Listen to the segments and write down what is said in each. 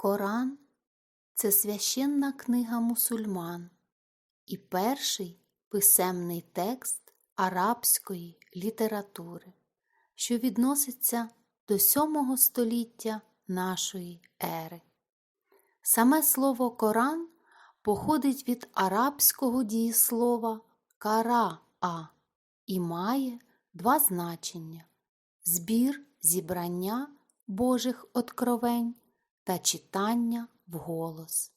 Коран це священна книга мусульман і перший писемний текст арабської літератури, що відноситься до сьомого століття нашої ери. Саме слово Коран походить від арабського дієслова кара-а і має два значення збір зібрання Божих откровень та читання вголос.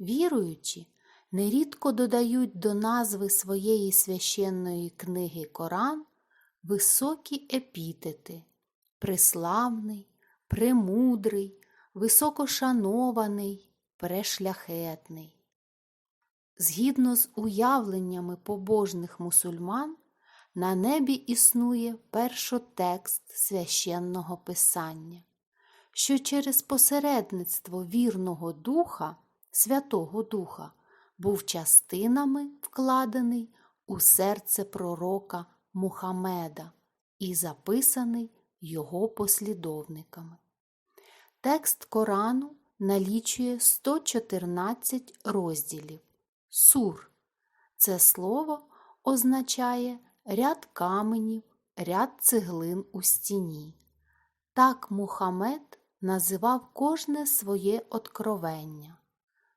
Віруючі нерідко додають до назви своєї священної книги Коран високі епітети преславний, премудрий, високошанований, прешляхетний. Згідно з уявленнями побожних мусульман, на небі існує першотекст священного писання, що через посередництво вірного духа, Святого Духа, був частинами вкладений у серце пророка Мухаммеда і записаний його послідовниками. Текст Корану налічує 114 розділів. Сур це слово означає ряд каменів, ряд цеглин у стіні. Так Мухаммед називав кожне своє откровення.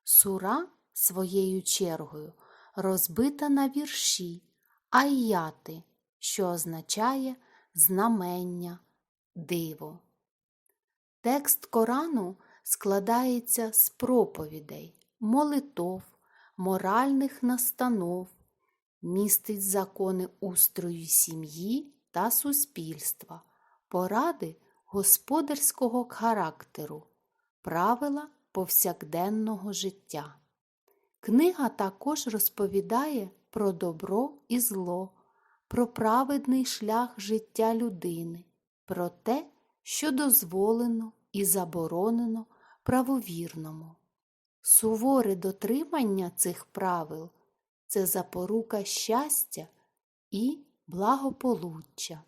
Сура, своєю чергою, розбита на вірші, айяти, що означає знамення, диво. Текст Корану складається з проповідей, молитов, моральних настанов, містить закони устрою сім'ї та суспільства, поради господарського характеру, правила повсякденного життя. Книга також розповідає про добро і зло, про праведний шлях життя людини, про те, що дозволено і заборонено правовірному. Суворе дотримання цих правил це запорука щастя і благополуччя.